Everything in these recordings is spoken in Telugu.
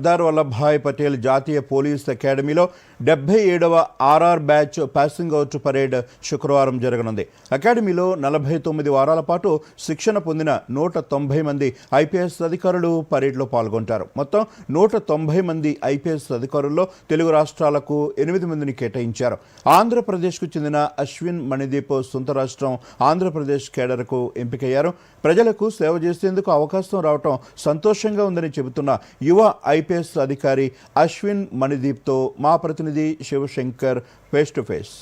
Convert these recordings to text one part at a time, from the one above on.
సర్దార్ వల్లభాయ్ పటేల్ జాతీయ పోలీస్ అకాడమీలో డెబ్బై ఏడవ RR batch passing out parade శుక్రవారం జరగనుంది. అకాడమీలో నలభై తొమ్మిది వారాల పాటు శిక్షణ పొందిన నూట తొంభై మంది ఐపీఎస్ అధికారులు పరేడ్లో పాల్గొంటారు. మొత్తం నూట తొంభై మంది ఐపీఎస్ అధికారుల్లో తెలుగు రాష్ట్రాలకు ఎనిమిది మందిని కేటాయించారు. ఆంధ్రప్రదేశ్కు చెందిన అశ్విన్ మణిదీప్ సొంత రాష్ట్రం ఆంధ్రప్రదేశ్ కేడర్కు ఎంపికయ్యారు. ప్రజలకు సేవ చేసేందుకు అవకాశం రావటం సంతోషంగా ఉందని చెబుతున్న యువ ఐపీఎస్ అధికారి అశ్విన్ మణిదీప్తో మా ప్రతినిధి శివశంకర్ ఫేస్ టు ఫేస్.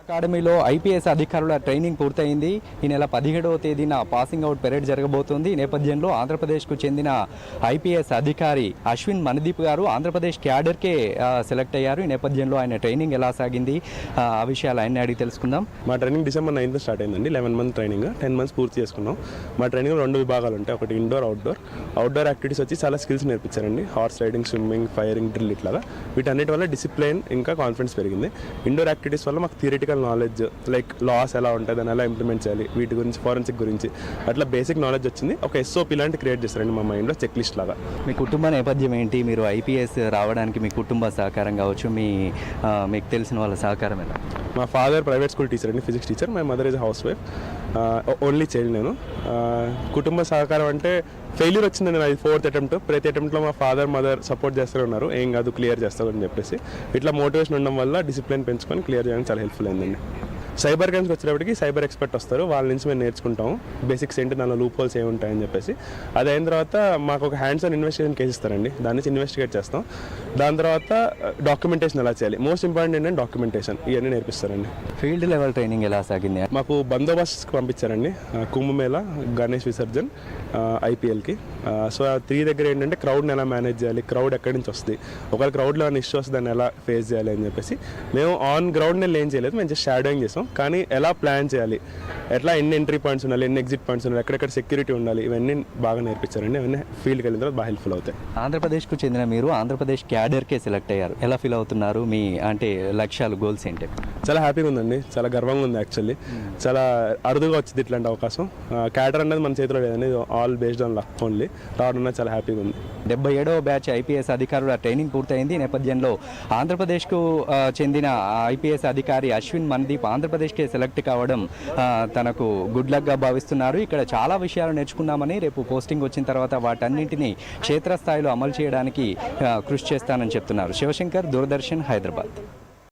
అకాడమీలో ఐపీఎస్ అధికారుల ట్రైనింగ్ పూర్తయింది. ఈ నెల పదిహేడవ తేదీన పాసింగ్ అవుట్ పెరేడ్ జరగబోతోంది. ఈ నేపథ్యంలో ఆంధ్రప్రదేశ్కు చెందిన ఐపీఎస్ అధికారి అశ్విన్ మణదీప్ గారు ఆంధ్రప్రదేశ్ క్యాడర్కే సెలెక్ట్ అయ్యారు. ఈ నేపథ్యంలో ఆయన ట్రైనింగ్ ఎలా సాగింది? ఆ విషయాలు ఆయన అడిగి తెలుసుకుందాం. మా ట్రైనింగ్ డిసెంబర్ నైన్త్ స్టార్ట్ అయిందండి. Eleven month training. Ten months పూర్తి చేసుకున్నాం. మా ట్రైనింగ్ రెండు విభాగాలు ఉంటాయి. ఒకటి ఇండోర్ అవుట్డోర్ అవుట్డోర్ యాక్టివిటీస్ వచ్చి చాలా skills నేర్పించారండి. Horse riding swimming firing drill ఇట్లాగా. వీటన్నిటి వల్ల డిసిప్లిన్ ఇంకా కాన్ఫిడెన్స్ పెరిగింది. ఇండోర్ యాక్టివిటీస్ వల్ల మాకు థియరిటికల్ నాలెడ్జ్ లైక్ లాస్ ఎలా ఉంటుంది దాన్ని ఎలా ఇంప్లిమెంట్ చేయాలి వీటి గురించి ఫారెన్సిక్ గురించి. అట్లా బేసిక్ నాలెడ్జ్ వచ్చింది. ఒక ఎస్ఓపి లాంటి క్రియేట్ చేస్తారండి మా మైండ్లో చెక్ లిస్ట్ లాగా. మీ కుటుంబ నేపథ్యం ఏంటి? మీరు ఐపీఎస్ రావడానికి మీ కుటుంబ సహకారం కావచ్చు మీ మీకు తెలిసిన వాళ్ళ సహకారం ఎలా? మా ఫాదర్ ప్రైవేట్ స్కూల్ టీచర్ అండి physics teacher my mother is housewife only child నేను. కుటుంబ సహకారం అంటే ఫెయిల్యూర్ వచ్చిందండి నాది ఫోర్త్ అటెంప్ట్ ప్రతి అటెంప్ట్లో మా ఫాదర్ మదర్ సపోర్ట్ చేస్తూనే ఉన్నారు. ఏం కాదు క్లియర్ చేస్తారు అని చెప్పేసి. ఇట్లా మోటివేషన్ ఉండడం వల్ల డిసిప్లిన్ పెంచుకొని క్లియర్ చేయడానికి చాలా హెల్ప్ఫుల్ అయిందండి. సైబర్ క్రైమ్స్కి వచ్చేటప్పటికి సైబర్ ఎక్స్పర్ట్ వస్తారు వాళ్ళ నుంచి మేము నేర్చుకుంటాం బేసిక్స్ ఏంటి దానిలో లూప్ హోల్స్ ఏమి ఉంటాయని చెప్పేసి. అది అయిన తర్వాత మాకు ఒక హ్యాండ్స్ ఆన్ ఇన్వెస్టిగేషన్ కేసు ఇస్తారండి. దాని నుంచి ఇన్వెస్టిగేట్ చేస్తాం. దాని తర్వాత డాక్యుమెంటేషన్ ఎలా చేయాలి? మోస్ట్ ఇంపార్టెంట్ ఏంటంటే డాక్యుమెంటేషన్ ఇవన్నీ నేర్పిస్తారండి. ఫీల్డ్ లెవెల్ ట్రైనింగ్ ఎలా సాగింది? మాకు బందోబస్తుకి పంపించారండి. కుంభమేళ గణేష్ విసర్జన్ ఐపీఎల్కి. సో ఆ త్రీ దగ్గర ఏంటంటే క్రౌడ్ని ఎలా మేనేజ్ చేయాలి? క్రౌడ్ ఎక్కడి నుంచి వస్తుంది? ఒకవేళ క్రౌడ్లో అని ఇష్యూ వస్తే దాన్ని ఎలా ఫేస్ చేయాలి అని చెప్పేసి మేము ఆన్ గ్రౌండ్ నేను ఏం చేయలేదు. మేము జస్ట్ షాడోయింగ్ చేసాం. కానీ ఎలా ప్లాన్ చేయాలి? ఎట్లా ఎన్ని ఎంట్రీ పాయింట్స్ ఉండాలి? ఎన్ని ఎగ్జిట్ పాయింట్స్ ఉండాలి? ఎక్కడెక్కడ సెక్యూరిటీ ఉండాలి? ఇవన్నీ బాగా నేర్పించారండి. ఇవన్నీ ఫీల్డ్కి వెళ్ళిన తర్వాత బాగా హెల్ప్ఫుల్ అవుతాయి. ఆంధ్రప్రదేశ్కు చెందిన మీరు ఆంధ్రప్రదేశ్ క్యాడర్కే సెలెక్ట్ అయ్యారు. ఎలా ఫీల్ అవుతున్నారు? మీ అంటే లక్ష్యాలు గోల్స్ ఏంటి? చాలా హ్యాపీగా ఉందండి. చాలా గర్వంగా ఉంది యాక్చువల్లీ చాలా అరుదుగా వచ్చింది ఇట్లాంటి అవకాశం. క్యాటర్ అనేది మన చేతిలో లేదండి. All based on luck only రావడం అనేది చాలా హ్యాపీగా ఉంది. డెబ్బై ఏడవ బ్యాచ్ ఐపీఎస్ అధికారుల ట్రైనింగ్ పూర్తయింది. నేపథ్యంలో ఆంధ్రప్రదేశ్కు చెందిన ఐపీఎస్ అధికారి అశ్విన్ మన్దీప్ ఆంధ్రప్రదేశ్కే సెలెక్ట్ కావడం తనకు గుడ్ లక్గా భావిస్తున్నారు. ఇక్కడ చాలా విషయాలు నేర్చుకున్నామని రేపు పోస్టింగ్ వచ్చిన తర్వాత వాటన్నింటినీ క్షేత్రస్థాయిలో అమలు చేయడానికి కృషి చేస్తానని చెప్తున్నారు. శివశంకర్ దూరదర్శన్ హైదరాబాద్.